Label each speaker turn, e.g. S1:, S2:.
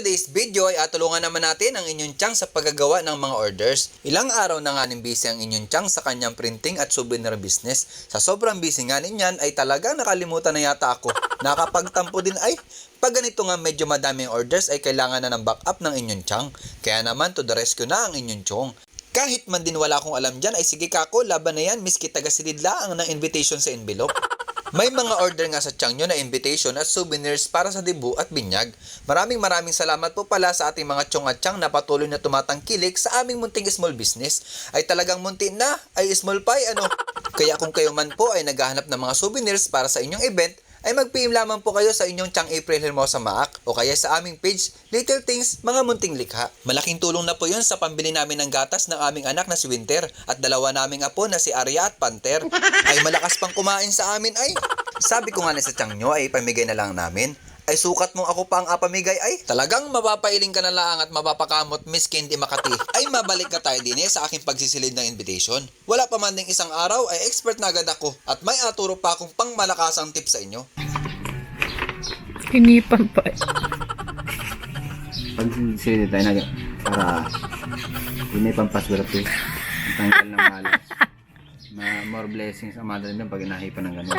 S1: today's video ay atulungan naman natin ang inyong tiyang sa paggagawa ng mga orders. Ilang araw na nga busy ang inyong tiyang sa kanyang printing at souvenir business. Sa sobrang busy nga ninyan ay talagang nakalimutan na yata ako. Nakapagtampo din ay pag ganito nga medyo madaming orders ay kailangan na ng backup ng inyong tiyang. Kaya naman to the rescue na ang inyong tiyong. Kahit man din wala akong alam dyan ay sige kako, laban na yan, miski tagasilid lang ng invitation sa envelope. May mga order nga sa tiyang nyo na invitation at souvenirs para sa debu at binyag. Maraming maraming salamat po pala sa ating mga tiyong at tiyang na patuloy na tumatangkilik sa aming munting small business. Ay talagang munti na, ay small pie ano. Kaya kung kayo man po ay naghahanap ng mga souvenirs para sa inyong event, ay mag-PM lamang po kayo sa inyong Chang April Hermosa Maak o kaya sa aming page Little Things Mga Munting Likha. Malaking tulong na po yun sa pambili namin ng gatas ng aming anak na si Winter at dalawa naming apo na si Arya at Panther. Ay malakas pang kumain sa amin ay. Sabi ko nga na sa Chang nyo ay pamigay na lang namin. Ay sukat mong ako pa ang apamigay ay talagang mapapailing ka na lang at mapapakamot miski hindi makati. Ay mabalik ka tayo din eh sa aking pagsisilid ng invitation. Wala pa man ding isang araw ay expert na agad ako at may aturo pa akong pang malakasang tip sa inyo.
S2: Hinipan pa.
S3: Pag sili tayo na para hindi may pampaswerte. Ang tanggal ng malas. Ma more blessings ang mother din pag inahipan ng ganun.